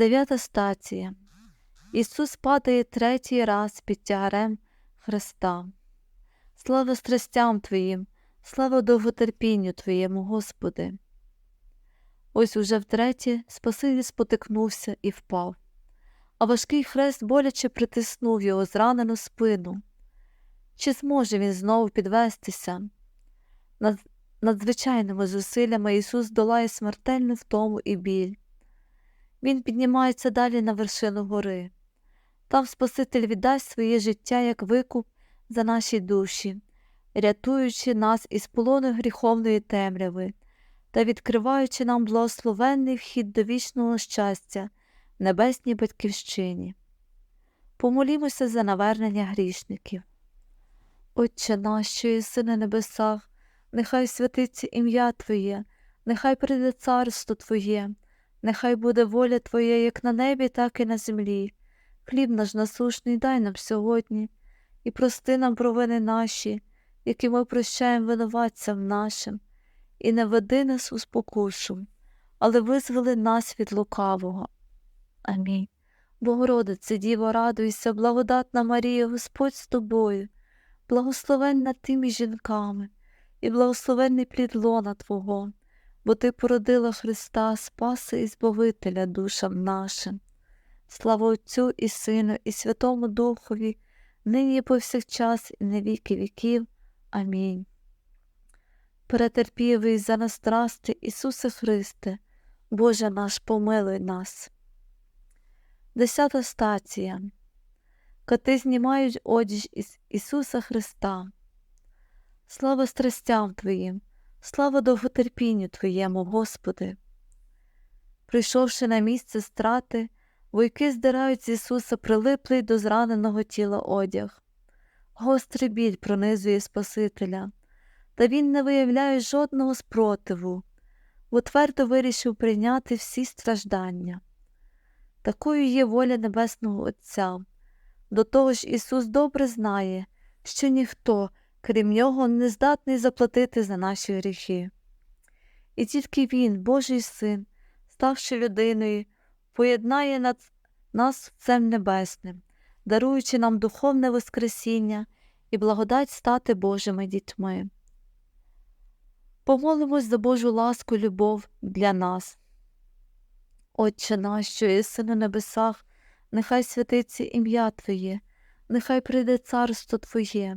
Дев'ята стація. Ісус падає третій раз під тягарем Христа. Слава страстям Твоїм, слава довготерпінню Твоєму, Господи. Ось уже втретє Спаситель спотикнувся і впав, а важкий хрест боляче притиснув його зранену спину. Чи зможе він знову підвестися? Над надзвичайними зусиллями Ісус долає смертельну втому і біль. Він піднімається далі на вершину гори. Там Спаситель віддасть своє життя як викуп за наші душі, рятуючи нас із полону гріховної темряви та відкриваючи нам благословенний вхід до вічного щастя в небесній батьківщині. Помолімося за навернення грішників. Отче наш, що єси на небесах, нехай святиться ім'я Твоє, нехай прийде царство Твоє, нехай буде воля Твоя як на небі, так і на землі. Хліб наш насушний дай нам сьогодні, і прости нам провини наші, які ми прощаємо винуватцям нашим, і не веди нас у спокушу, але визволи нас від лукавого. Амінь. Богородице, Діво, радуйся, благодатна Марія, Господь з тобою, благословенна тими жінками, і благословенний плід лона Твого, бо Ти породила Христа, Спаси і Збавителя душам нашим. Слава Отцю і Сину, і Святому Духові, нині і повсякчас, і на віки віків. Амінь. Перетерпівий за нас страсти, Ісусе Христе, Боже наш, помилуй нас. Десята стація. Коти знімають одіж із Ісуса Христа. Слава страстям Твоїм, слава довготерпінню Твоєму, Господи. Прийшовши на місце страти, войки здирають з Ісуса прилиплий до зраненого тіла одяг. Гострий біль пронизує Спасителя, та він не виявляє жодного спротиву, бо твердо вирішив прийняти всі страждання. Такою є воля Небесного Отця. До того ж Ісус добре знає, що ніхто, крім Нього, не здатний заплатити за наші гріхи. І тільки Він, Божий Син, ставши людиною, поєднає нас Отцем Небесним, даруючи нам духовне Воскресіння і благодать стати Божими дітьми. Помолимось за Божу ласку любов для нас. Отче наш, що єси на небесах, нехай святиться ім'я Твоє, нехай прийде царство Твоє,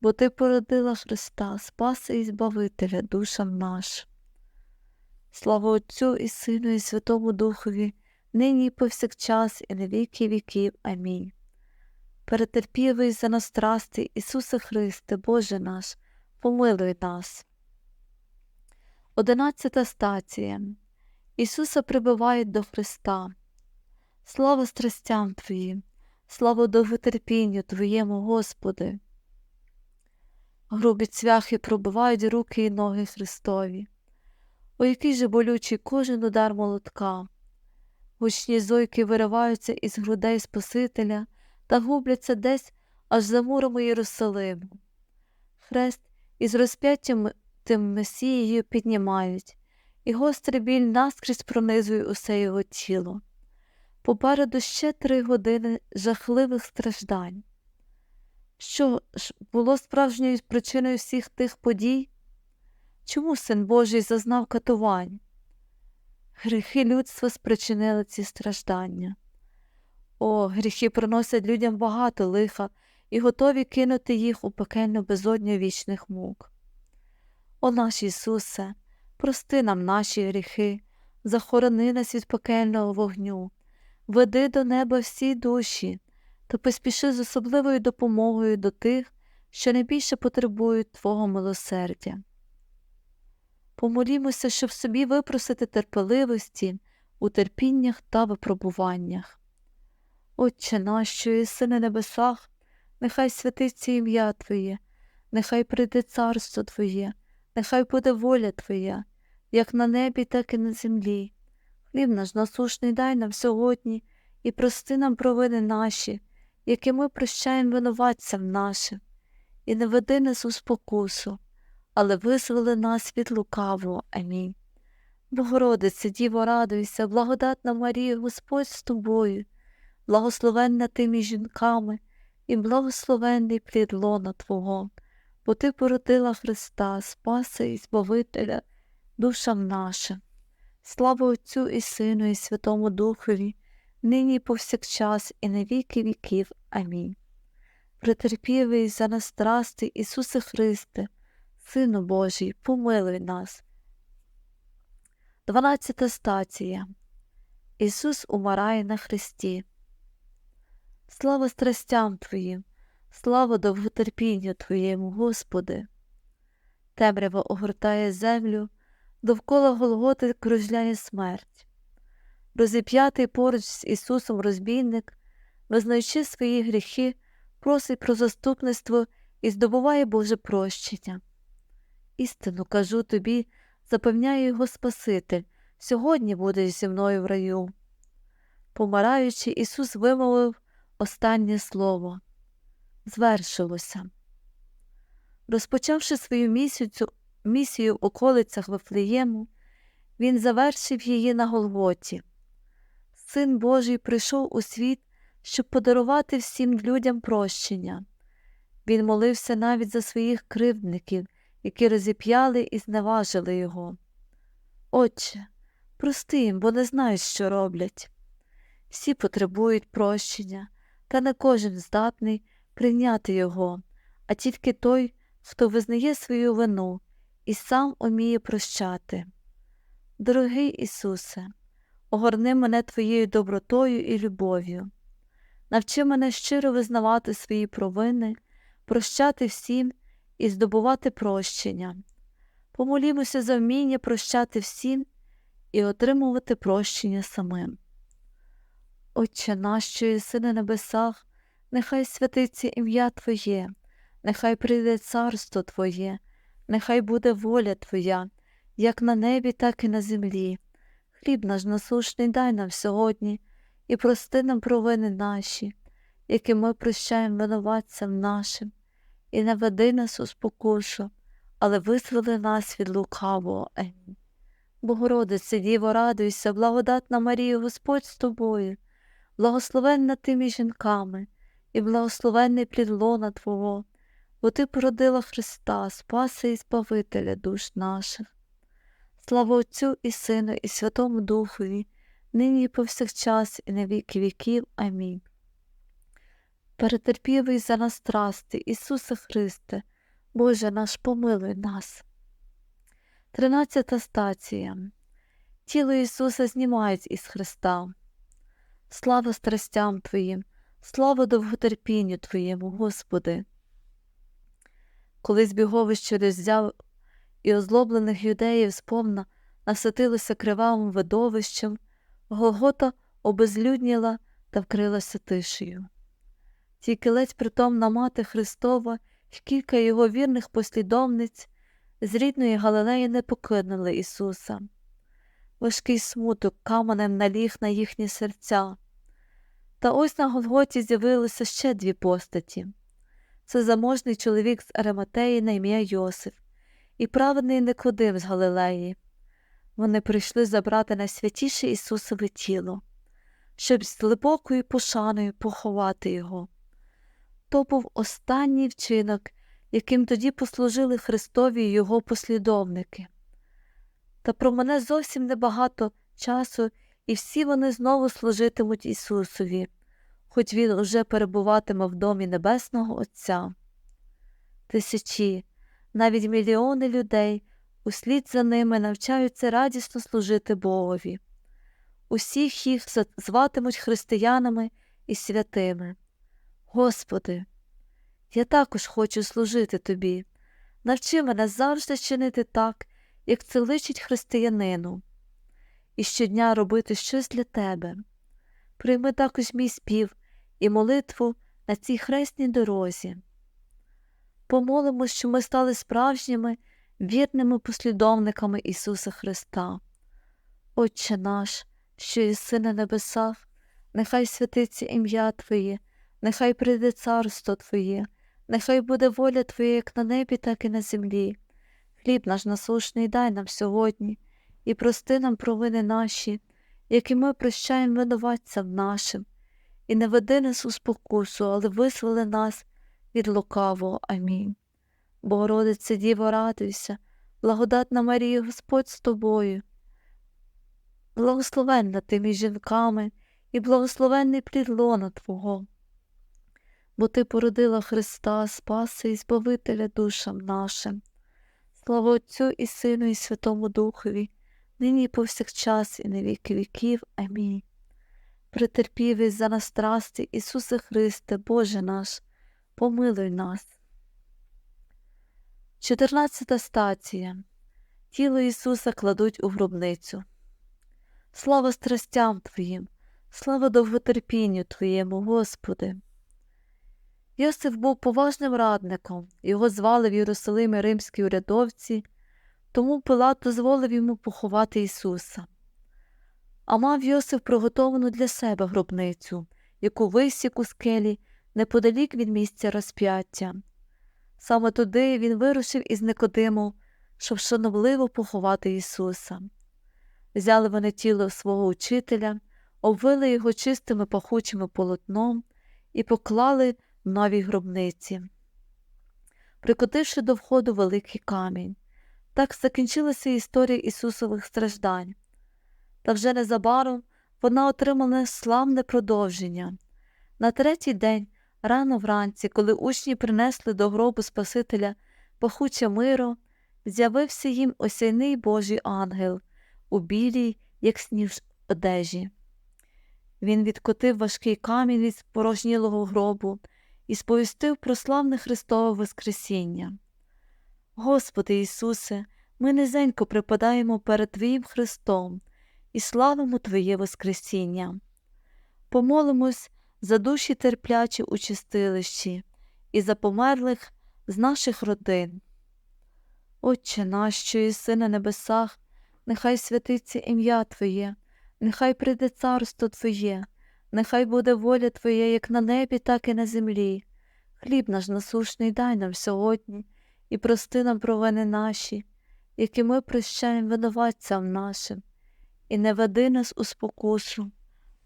бо Ти породила Христа, Спаса і Збавителя душам нашим. Слава Отцю і Сину, і Святому Духові, нині і повсякчас, і на віки віків. Амінь. Перетерпівий за нас страсти, Ісусе Христе, Боже наш, помилуй нас. Одинадцята стація. Ісуса прибивають до Христа. Слава страстям Твоїм, слава довготерпінню Твоєму, Господи. Грубі цвяхи пробивають руки і ноги Христові. О який же болючий кожен удар молотка. Гучні зойки вириваються із грудей Спасителя та губляться десь аж за мурами Єрусалиму. Хрест із розп'яттям тим Месією піднімають, і гострий біль наскрізь пронизує усе його тіло. Попереду ще три години жахливих страждань. Що ж було справжньою причиною всіх тих подій? Чому син Божий зазнав катувань? Гріхи людства спричинили ці страждання. О, гріхи приносять людям багато лиха і готові кинути їх у пекельну безодню вічних мук. О наш Ісусе, прости нам наші гріхи, захорони нас від пекельного вогню, веди до неба всі душі та поспіши з особливою допомогою до тих, що найбільше потребують Твого милосердя. Помолімося, щоб собі випросити терпеливості у терпіннях та випробуваннях. Отче наш, що єси на небесах, нехай святиться ім'я Твоє, нехай прийде царство Твоє, нехай буде воля Твоя, як на небі, так і на землі. Хліб наш насушний дай нам сьогодні і прости нам провини наші, які ми прощаємо винуватцям нашим, і не веди нас у спокусу, але визволи нас від лукавого. Амінь. Богородице, Діво, радуйся, благодатна Марія, Господь з тобою, благословенна ти між жінками, і благословенний плід лона Твого, бо Ти породила Христа, Спаса і Збавителя душам нашим. Слава Отцю і Сину, і Святому Духові, нині повсякчас, і на віки віків. Амінь. Претерпівий за нас страсти, Ісусе Христе, Сину Божий, помилуй нас. Дванадцята стація. Ісус умирає на Христі. Слава страстям Твоїм, слава довготерпінню Твоєму, Господи. Темрява огортає землю, довкола Голготи кружляє смерть. Розіп'ятий поруч з Ісусом розбійник, визнаючи свої гріхи, просить про заступництво і здобуває Боже прощення. Істину кажу тобі, запевняє його Спаситель, сьогодні будеш зі мною в раю. Помираючи, Ісус вимовив останнє слово звершилося. Розпочавши свою місію, місію в околицях Вифлеєму, Він завершив її на Голготі. Син Божий прийшов у світ, щоб подарувати всім людям прощення. Він молився навіть за своїх кривдників, які розіп'яли і зневажили його. Отче, прости їм, бо не знають, що роблять. Всі потребують прощення, та не кожен здатний прийняти його, а тільки той, хто визнає свою вину і сам уміє прощати. Дорогий Ісусе, огорни мене Твоєю добротою і любов'ю. Навчи мене щиро визнавати свої провини, прощати всім і здобувати прощення. Помолімося за вміння прощати всім і отримувати прощення самим. Отче наш, що єси на небесах, нехай святиться ім'я Твоє, нехай прийде царство Твоє, нехай буде воля Твоя, як на небі, так і на землі. Хліб наш насушний дай нам сьогодні і прости нам провини наші, які ми прощаємо винуватцям нашим, і не веди нас у спокушу, але визволи нас від лукавого. Амінь. Богородице, Діво, радуйся, благодатна Марія, Господь з тобою, благословенна ти між жінками, і благословенний плід лона Твого, бо Ти породила Христа, Спаса і Збавителя душ наших. Слава Отцю і Сину, і Святому Духові, нині і повсякчас, і на віки віків. Амінь. Перетерпівий за нас страсти, Ісусе Христе, Боже наш, помилуй нас. Тринадцята стація. Тіло Ісуса знімають із Христа. Слава страстям Твоїм, слава довготерпінню Твоєму, Господи. Коли збіговище роззяв і озлоблених юдеїв сповна наситилося кривавим видовищем, Голгота обезлюдніла та вкрилася тишею. Тільки ледь притомна мати Христова і кілька його вірних послідовниць з рідної Галилеї не покинули Ісуса. Важкий смуток каменем наліг на їхні серця. Та ось на Голготі з'явилося ще дві постаті це заможний чоловік з Арематеї на ім'я Йосиф і праведний Никодим з Галилеї. Вони прийшли забрати найсвятіше Ісусове тіло, щоб з глибокою пошаною поховати його. То був останній вчинок, яким тоді послужили Христові й його послідовники. Та про мене зовсім небагато часу, і всі вони знову служитимуть Ісусові, хоч Він уже перебуватиме в домі Небесного Отця. Тисячі, навіть мільйони людей услід за ними навчаються радісно служити Богові. Усіх їх зватимуть християнами і святими. Господи, я також хочу служити Тобі. Навчи мене завжди чинити так, як це личить християнину, і щодня робити щось для Тебе. Прийми також мій спів, і молитву на цій хресній дорозі. Помолимо, що ми стали справжніми вірними послідовниками Ісуса Христа. Отче наш, що єси на небесах, нехай святиться ім'я Твоє, нехай прийде царство Твоє, нехай буде воля Твоя як на небі, так і на землі. Хліб наш насушний дай нам сьогодні, і прости нам провини наші, які ми прощаємо винуватцям нашим, і не веди нас у спокусу, але визволи нас від лукавого. Амінь. Богородице Діво, радуйся, благодатна Марія, Господь з тобою. Благословенна ти між жінками, і благословенний плід лона Твого, бо Ти породила Христа, Спаси і Збавителя душам нашим. Слава Отцю і Сину, і Святому Духові, нині і повсякчас, і на віки віків. Амінь. Претерпівий за нас страсти, Ісусе Христе, Боже наш, помилуй нас. 14 стація. Тіло Ісуса кладуть у гробницю. Слава страстям Твоїм, слава довготерпінню Твоєму, Господи. Йосиф був поважним радником, його звали в Єрусалимі римські урядовці, тому Пилат дозволив йому поховати Ісуса. А мав Йосиф приготовану для себе гробницю, яку висік у скелі неподалік від місця розп'яття. Саме туди він вирушив із Никодимом, щоб шановливо поховати Ісуса. Взяли вони тіло свого учителя, обвили його чистими пахучими полотном і поклали в новій гробниці, прикотивши до входу великий камінь. Так закінчилася історія Ісусових страждань. Та вже незабаром вона отримала славне продовження. На третій день, рано вранці, коли учні принесли до гробу Спасителя пахуче миро, з'явився їм осяйний Божий ангел у білій, як сніг одежі. Він відкотив важкий камінь від порожнілого гробу і сповістив про славне Христове Воскресіння. Господи Ісусе, ми низенько припадаємо перед Твоїм Христом і славимо Твоє Воскресіння. Помолимось за душі терплячі у чистилищі і за померлих з наших родин. Отче наш, що єси на небесах, нехай святиться ім'я Твоє, нехай прийде царство Твоє, нехай буде воля Твоя як на небі, так і на землі. Хліб наш насушний дай нам сьогодні і прости нам провини наші, які ми прощаємо винуватцям нашим, і не веди нас у спокусу,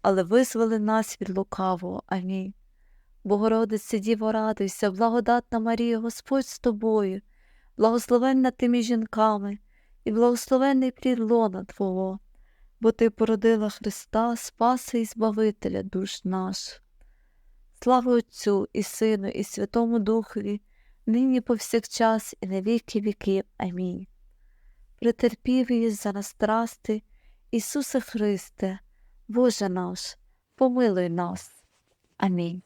але визволи нас від лукавого. Амінь. Богородице Діво, радуйся, благодатна Марія, Господь з тобою, благословенна ти між жінками, і благословенний плід лона Твого, бо Ти породила Христа, Спаси і Збавителя душ наш. Слава Отцю і Сину, і Святому Духові, нині повсякчас, і на віки віків. Амінь. Претерпів її за нас страсти, Ісусе Христе, Боже наш, помилуй нас. Амінь.